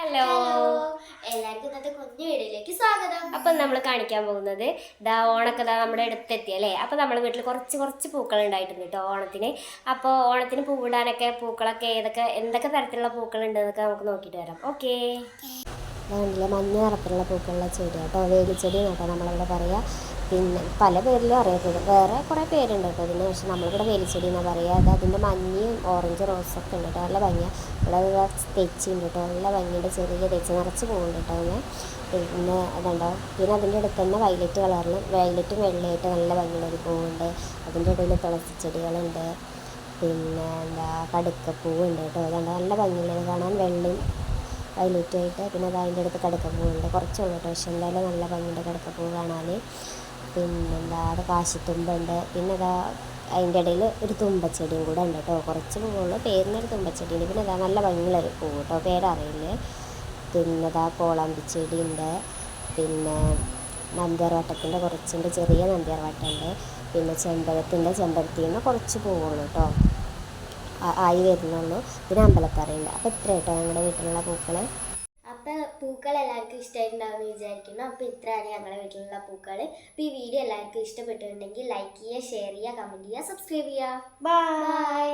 Hello എല്ലാവർക്കും ഇന്നത്തെ കുഞ്ഞു വീഡിയോയിലേക്ക് സ്വാഗതം. അപ്പം നമ്മൾ കാണിക്കാൻ പോകുന്നത് ദാ ഓണൊക്കെ ദാ നമ്മുടെ അടുത്തെത്തി അല്ലേ? അപ്പോൾ നമ്മുടെ വീട്ടിൽ കുറച്ച് കുറച്ച് പൂക്കൾ ഉണ്ടായിട്ടുണ്ട് കേട്ടോ ഓണത്തിന്. അപ്പോൾ ഓണത്തിന് പൂവിടാനൊക്കെ പൂക്കളൊക്കെ ഏതൊക്കെ എന്തൊക്കെ തരത്തിലുള്ള പൂക്കളുണ്ട് എന്നൊക്കെ നമുക്ക് നോക്കിയിട്ട് വരാം. ഓക്കേ നല്ല മഞ്ഞ നിറത്തിലുള്ള പൂക്കളുള്ള ചെടി കേട്ടോ വേലിച്ചെടി എന്നൊക്കെ നമ്മളവിടെ പറയുക പിന്നെ പല പേരിലും അറിയപ്പെടും. വേറെ കുറേ പേരുണ്ട് കേട്ടോ ഇതിന്. പക്ഷെ നമ്മളിവിടെ വേലിച്ചെടി എന്നാണ് പറയുക അത് അതിന്റെ മഞ്ഞയും ഓറഞ്ച് റോസൊക്കെ ഉണ്ട് കേട്ടോ. നല്ല ഭംഗിയാണ് ഇവിടെ തെച്ചിണ്ട് കേട്ടോ. നല്ല ഭംഗിയുടെ ചെറിയ തെച്ചി നിറച്ച് പോകുന്നുണ്ട് കേട്ടോ അതിന്. പിന്നെ അതുണ്ടോ പിന്നെ അതിന്റെ അടുത്ത് തന്നെ വയലറ്റ് കളറിൽ വയലറ്റും വെള്ളയായിട്ട് നല്ല ഭംഗിയുള്ള ഒരു പൂവുണ്ട്. അതിന്റെ ഇടയിൽ തുളസി ചെടികളുണ്ട്. പിന്നെ എന്താ കടുക്കപ്പൂവുണ്ട് കേട്ടോ. അതുകൊണ്ട് നല്ല ഭംഗിയുള്ളത് കാണാൻ വെള്ളയും വയലറ്റുമായിട്ട് പിന്നെ അത് അതിന്റെ അടുത്ത് കടുക്കപ്പൂവുണ്ട്. കുറച്ചുള്ളൂ കേട്ടോ. പക്ഷെ എന്തായാലും നല്ല ഭംഗിയുണ്ട് കടുക്കപ്പൂ കാണാൻ. പിന്നെന്താ അവിടെ കാശിത്തുമ്പുണ്ട്. പിന്നെ അതാ അതിന്റെ ഇടയിൽ ഒരു തുമ്പച്ചെടിയും കൂടെ ഉണ്ട് കേട്ടോ. കുറച്ച് പൂവുള്ളൂ പേരിനൊരു തുമ്പച്ചെടിയുണ്ട്. പിന്നെ അതാ നല്ല ഭംഗിയുള്ളൊരു പൂ കേട്ടോ. പേരറിയില്ലേ. പിന്നെ അതാ കോളാമ്പിച്ചെടി ചെടിയുണ്ട് പിന്നെ നന്ദ്യാർവട്ടത്തിന്റെ കുറച്ചുണ്ട്. ചെറിയ നന്ദ്യാർവട്ടമുണ്ട് പിന്നെ ചെമ്പകത്തിന്റെ നിന്ന് കുറച്ച് പൂവുള്ളൂ കേട്ടോ. ആയി വരുന്നുള്ളൂ. പിന്നെ അമ്പലത്തറയുണ്ട്. അപ്പോൾ ഇത്ര കേട്ടോ ഞങ്ങളുടെ വീട്ടിലുള്ള പൂക്കൾ അപ്പൊ പൂക്കൾ എല്ലാവർക്കും ഇഷ്ടമായിട്ടുണ്ടാവും എന്ന് വിചാരിക്കുന്നു. അപ്പോൾ ഇത്രയാണ് ഞങ്ങളുടെ വീട്ടിലുള്ള പൂക്കൾ അപ്പം ഈ വീഡിയോ എല്ലാവർക്കും ഇഷ്ടപ്പെട്ടിട്ടുണ്ടെങ്കിൽ ലൈക്ക് ചെയ്യുക ഷെയർ ചെയ്യുക കമന്റ് ചെയ്യുക സബ്സ്ക്രൈബ് ചെയ്യുക. ബൈ